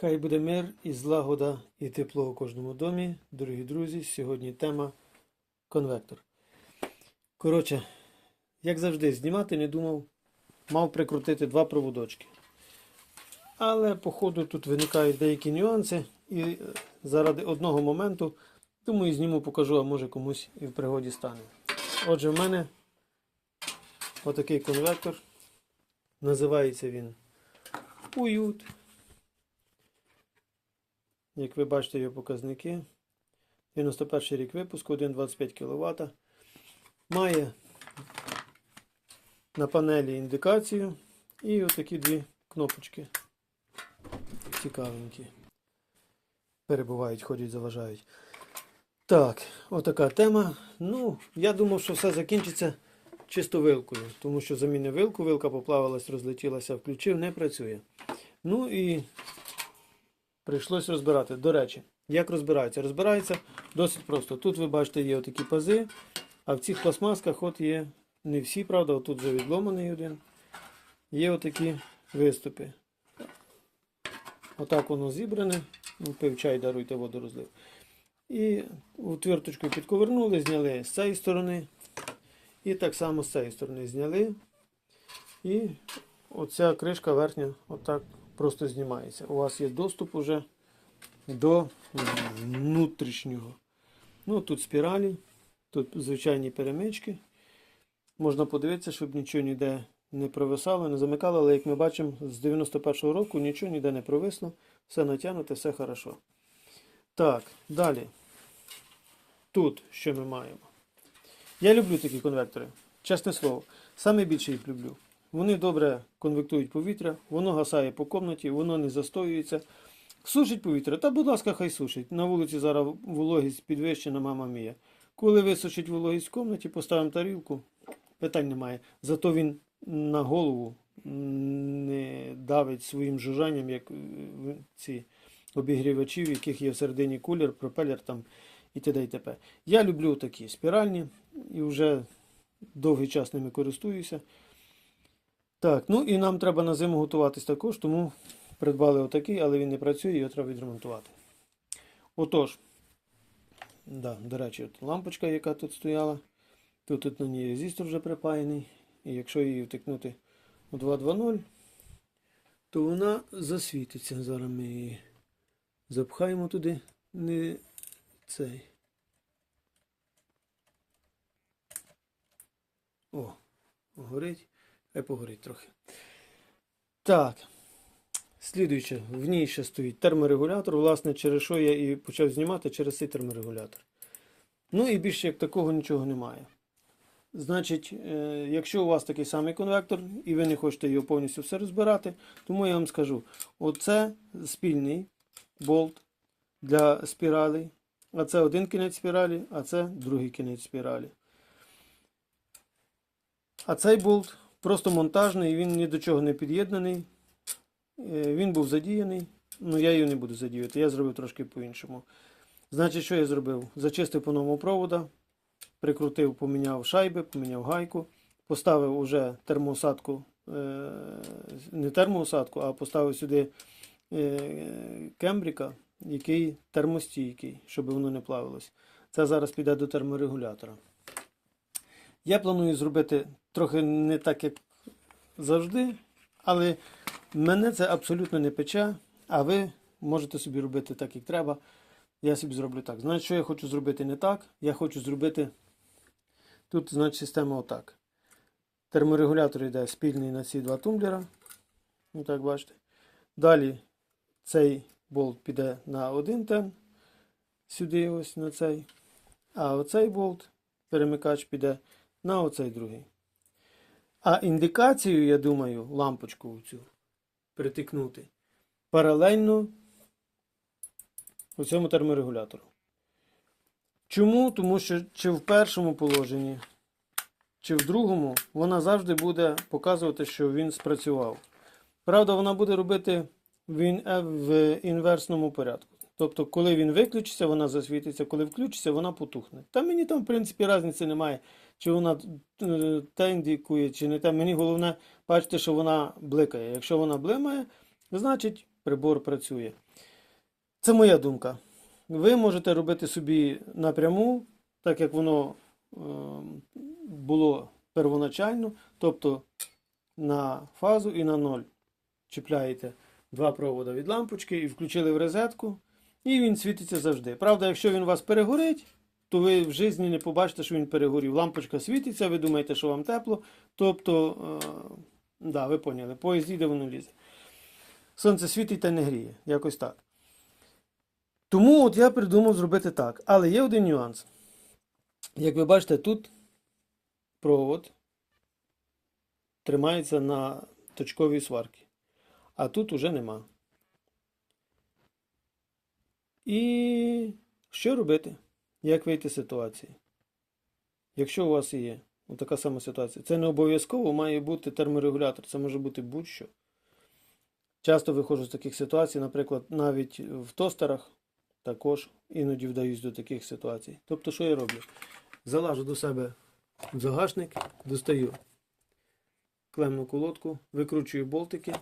Хай буде мир і злагода і тепло у кожному домі. Дорогі друзі, сьогодні тема конвектор. Коротше, як завжди, знімати не думав, мав прикрутити два проводочки. Але по ходу тут виникають деякі нюанси, і е, заради одного моменту, думаю, зніму, покажу, а може комусь і в пригоді стане. Отже, в мене отакий конвектор. Називається він Уют. Як ви бачите його показники. 91 рік випуску, 1,25 кВт. Має на панелі індикацію і отакі дві кнопочки. Цікавенькі. Перебувають, ходять, заважають. Так, отака тема. Ну, я думав, що все закінчиться чисто вилкою, тому що замінив вилку, вилка поплавилась, розлетілася, включив, не працює. Ну і прийшлось розбирати. До речі, як розбирається? Розбирається досить просто. Тут ви бачите, є отакі пази, а в цих пластмасках от є не всі, правда, отут вже відломаний один. Є отакі виступи. Отак воно зібране. Ну, Пив чай, даруйте воду розлив. І отверточкою підковернули, зняли з цієї сторони. І так само з цієї сторони зняли. І оця кришка верхня отак просто знімається. У вас є доступ уже до внутрішнього. Ну, тут спіралі, тут звичайні перемички. Можна подивитися, щоб нічого ніде не провисало, не замикало, але як ми бачимо, з 91-го року нічого ніде не провисло, все натягнуте, все хорошо. Так, далі. Тут що ми маємо? Я люблю такі конвектори, чесне слово. Саме більше їх люблю. Вони добре конвектують повітря, воно гасає по комнаті, воно не застоюється. Сушить повітря, та будь ласка, хай сушить. На вулиці зараз вологість підвищена, мама мія. Коли висушить вологість в комнаті, поставимо тарілку, питань немає. Зато він на голову не давить своїм жужжанням, як е, ці обігрівачі, в яких є всередині кулер, пропелер там і т.д. і т.п. Я люблю такі спіральні і вже довгий час ними користуюся. Так, ну і нам треба на зиму готуватись також, тому придбали отакий, але він не працює, його треба відремонтувати. Отож, да, до речі, от лампочка, яка тут стояла, тут, тут на ній резистор вже припаяний. І якщо її втикнути у 2.2.0, то вона засвітиться. Зараз ми її запхаємо туди, не цей. О, горить. Хай погорить трохи. Так. Слідуюче, в ній ще стоїть терморегулятор, власне, через що я і почав знімати через цей терморегулятор. Ну і більше як такого нічого немає. Значить, е, якщо у вас такий самий конвектор і ви не хочете його повністю все розбирати, тому я вам скажу: оце спільний болт для спіралей. А це один кінець спіралі, а це другий кінець спіралі. А цей болт просто монтажний, він ні до чого не під'єднаний. Е, Він був задіяний. Ну, я його не буду задіювати, я зробив трошки по-іншому. Значить, що я зробив? Зачистив по новому провода, прикрутив, поміняв шайби, поміняв гайку, поставив уже термоусадку, е, не термоусадку, а поставив сюди е, кембріка, який термостійкий, щоб воно не плавилось. Це зараз піде до терморегулятора. Я планую зробити трохи не так, як завжди, але мене це абсолютно не пече, а ви можете собі робити так, як треба. Я собі зроблю так. Значить, що я хочу зробити не так? Я хочу зробити. Тут, значить, система отак. Терморегулятор йде спільний на ці два тумблера. Ну, так бачите. Далі цей болт піде на один тен. Сюди ось на цей. А оцей болт, перемикач, піде на оцей другий. А індикацію, я думаю, лампочку цю притикнути паралельно у цьому терморегулятору. Чому? Тому що чи в першому положенні, чи в другому, вона завжди буде показувати, що він спрацював. Правда, вона буде робити в, е, в інверсному порядку. Тобто, коли він виключиться, вона засвітиться, коли включиться, вона потухне. Та мені там, в принципі, різниці немає, чи вона е, те індикує, чи не те. Мені головне бачити, що вона бликає. Якщо вона блимає, значить прибор працює. Це моя думка. Ви можете робити собі напряму, так як воно е, було первоначально, тобто на фазу і на ноль. Чіпляєте два провода від лампочки і включили в розетку, і він світиться завжди. Правда, якщо він у вас перегорить, то ви в житті не побачите, що він перегорів. Лампочка світиться, ви думаєте, що вам тепло. Тобто, е, да, ви поняли, поїзд їде, воно лізе. Сонце світить та не гріє. Якось так. Тому от я придумав зробити так. Але є один нюанс. Як ви бачите, тут провод тримається на точковій сварці. А тут уже нема. І що робити? Як вийти з ситуації? Якщо у вас є така сама ситуація, це не обов'язково має бути терморегулятор, це може бути будь-що. Часто виходжу з таких ситуацій, наприклад, навіть в тостерах також іноді вдаюсь до таких ситуацій. Тобто, що я роблю? Залажу до себе загашник, достаю клемну колодку, викручую болтики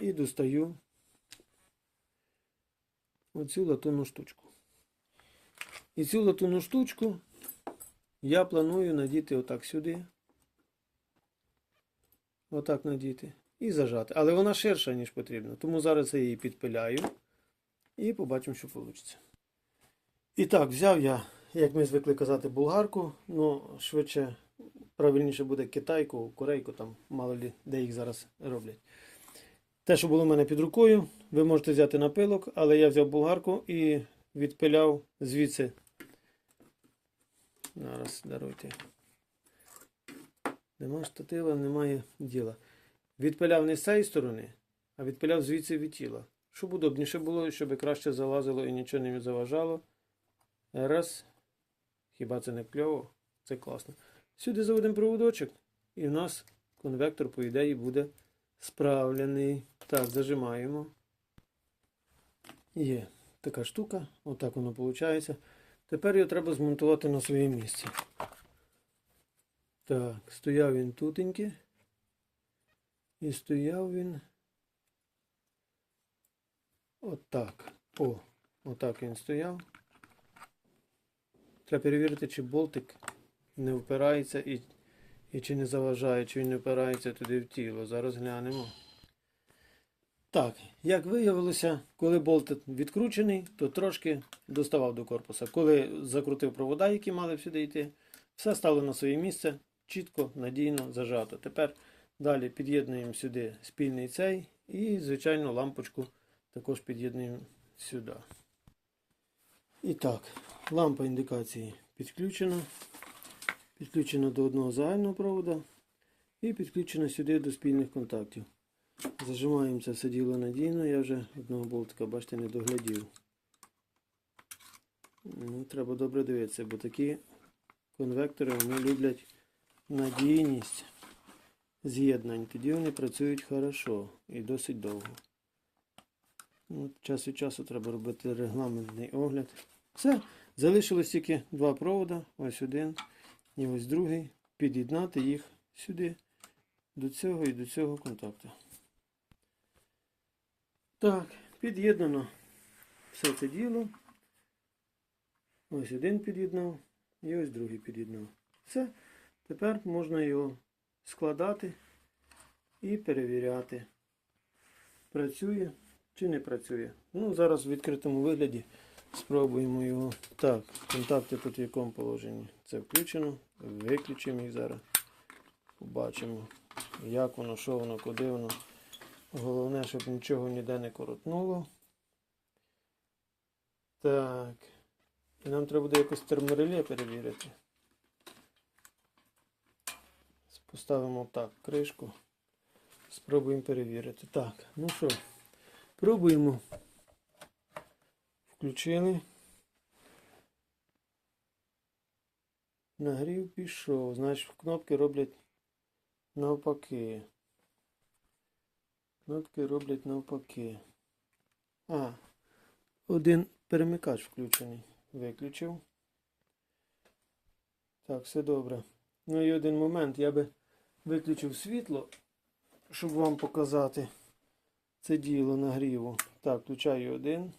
і достаю оцю латунну штучку. І цю латунну штучку я планую надіти отак сюди. Отак надіти. І зажати. Але вона ширша, ніж потрібно. Тому зараз я її підпиляю. І побачимо, що вийде. І так, взяв я, як ми звикли казати, булгарку. Ну, швидше, правильніше буде китайку, корейку, там, мало лі, де їх зараз роблять. Те, що було в мене під рукою, ви можете взяти напилок, але я взяв булгарку і відпиляв звідси. Зараз даруйте. Нема штатива, немає діла. Відпиляв не з цієї сторони, а відпиляв звідси від тіла. Щоб удобніше було, щоб краще залазило і нічого не заважало. Раз. Хіба це не кльово? Це класно. Сюди заводимо проводочок, і в нас конвектор, по ідеї, буде справлений. Так, зажимаємо. Є така штука, отак воно виходить. Тепер його треба змонтувати на своє місце. Так, стояв він тутеньки. І стояв він. Отак. О, отак він стояв. Треба перевірити, чи болтик не впирається і, і чи не заважає, чи він не впирається туди в тіло. Зараз глянемо. Так, як виявилося, коли болт відкручений, то трошки доставав до корпуса. Коли закрутив провода, які мали сюди йти, все стало на своє місце, чітко, надійно зажато. Тепер далі під'єднуємо сюди спільний цей і, звичайно, лампочку також під'єднуємо сюди. І так, лампа індикації підключена. Підключена до одного загального провода і підключена сюди до спільних контактів. Зажимаємо це все діло надійно, я вже одного болтика, бачите, не доглядів. Ну, Треба добре дивитися, бо такі конвектори вони люблять надійність з'єднань. Тоді вони працюють хорошо і досить довго. Ну, час від часу треба робити регламентний огляд. Все, залишилось тільки два провода, ось один і ось другий. Під'єднати їх сюди, до цього і до цього контакту. Так, під'єднано все це діло. Ось один під'єднав і ось другий під'єднав. Все. Тепер можна його складати і перевіряти, працює чи не працює. Ну, зараз в відкритому вигляді спробуємо його. Так, контакти тут в якому положенні. Це включено. Виключимо їх зараз. Побачимо, як воно, що воно, куди воно. Головне, щоб нічого ніде не коротнуло. Так. І нам треба буде якось термореле перевірити. Поставимо так кришку. Спробуємо перевірити. Так, ну що, пробуємо. Включили. Нагрів пішов. Значить, кнопки роблять навпаки. Кнопки роблять навпаки. А, один перемикач включений. Виключив. Так, все добре. Ну і один момент. Я би виключив світло, щоб вам показати. це діло нагріву. Так, включаю один.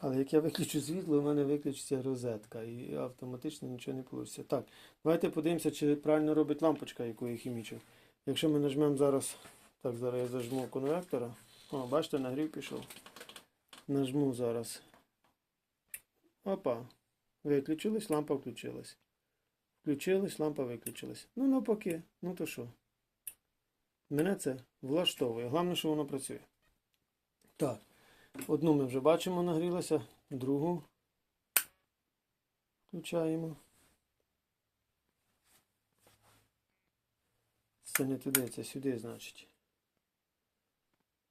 Але як я виключу світло, у мене виключиться розетка і автоматично нічого не вийде. Так, давайте подивимося, чи правильно робить лампочка, яку я хімічив. Якщо ми нажмемо зараз, так, зараз я зажму конвектора. О, бачите, нагрів пішов. Нажму зараз. Опа. Виключилась, лампа включилась. Включилась, лампа виключилась. Ну, навпаки, ну то що? Мене це влаштовує. Головне, що воно працює. Так. Одну ми вже бачимо, нагрілася, другу включаємо. Це не туди, це сюди, значить.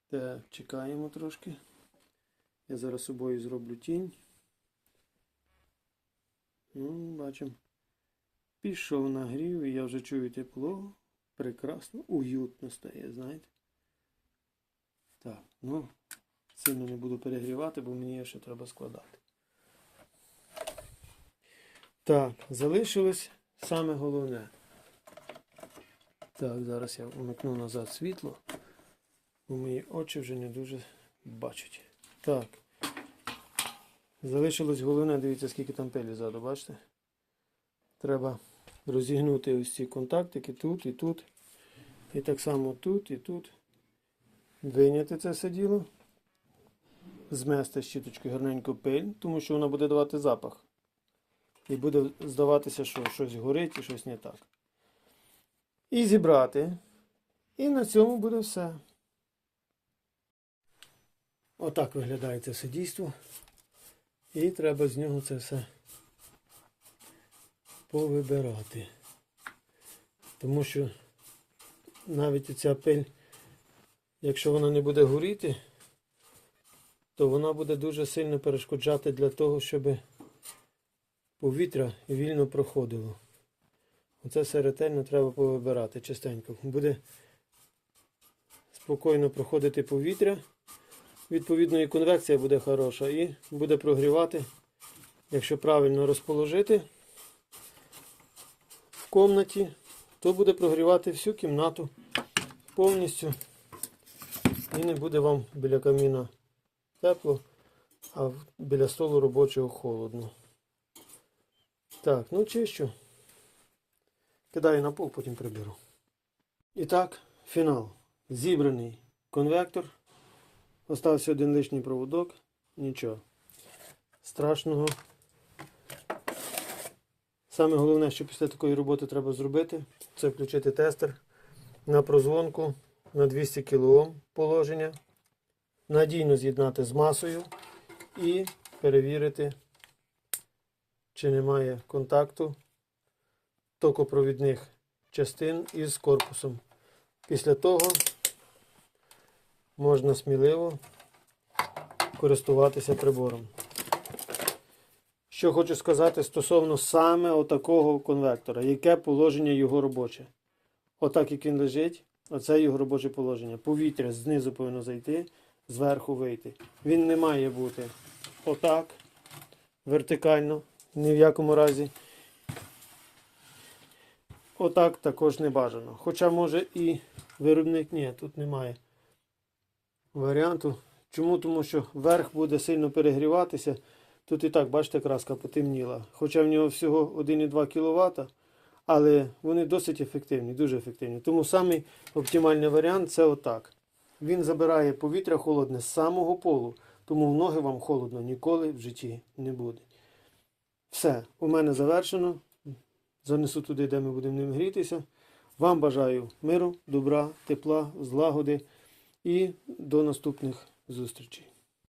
Так, чекаємо трошки. Я зараз собою зроблю тінь. Ну, бачимо. Пішов нагрів, і я вже чую тепло. Прекрасно, уютно стає, знаєте. Так, ну, сильно не буду перегрівати, бо мені ще треба складати. Так, залишилось саме головне. Так, зараз я вмикну назад світло, бо мої очі вже не дуже бачать. Так. Залишилось головне, дивіться, скільки там пилі ззаду, бачите? Треба розігнути ось ці контактики тут і тут. І так само тут і тут. Вийняти це все діло. Змести щіточкою гарненько пиль, тому що вона буде давати запах. І буде здаватися, що щось горить і щось не так. І зібрати. І на цьому буде все. Отак виглядає це все дійство. І треба з нього це все повибирати. Тому що навіть ця пиль, якщо вона не буде горіти, то вона буде дуже сильно перешкоджати для того, щоб повітря вільно проходило. Оце все ретельно треба повибирати частенько. Буде спокійно проходити повітря. Відповідно, і конвекція буде хороша і буде прогрівати, якщо правильно розположити в комнаті, то буде прогрівати всю кімнату повністю. І не буде вам біля каміна тепло, а біля столу робочого холодно. Так, ну чищу. Кидаю на пол, потім приберу. І так, фінал. Зібраний конвектор. Остався один лишній проводок. Нічого. Страшного. Саме головне, що після такої роботи треба зробити, це включити тестер на прозвонку на 200 кОм положення, надійно з'єднати з масою і перевірити, чи немає контакту токопровідних частин із корпусом. Після того можна сміливо користуватися прибором. Що хочу сказати стосовно саме отакого конвектора, яке положення його робоче. Отак, як він лежить, оце його робоче положення. Повітря знизу повинно зайти, зверху вийти. Він не має бути отак, вертикально, ні в якому разі. Отак також не бажано. Хоча може і виробник, ні, тут немає варіанту. Чому? Тому що верх буде сильно перегріватися. Тут і так, бачите, краска потемніла. Хоча в нього всього 1,2 кВт, але вони досить ефективні, дуже ефективні. Тому самий оптимальний варіант це отак. Він забирає повітря холодне з самого полу, тому в ноги вам холодно ніколи в житті не буде. Все, у мене завершено. Занесу туди, де ми будемо ним грітися. Вам бажаю миру, добра, тепла, злагоди і до наступних зустрічей.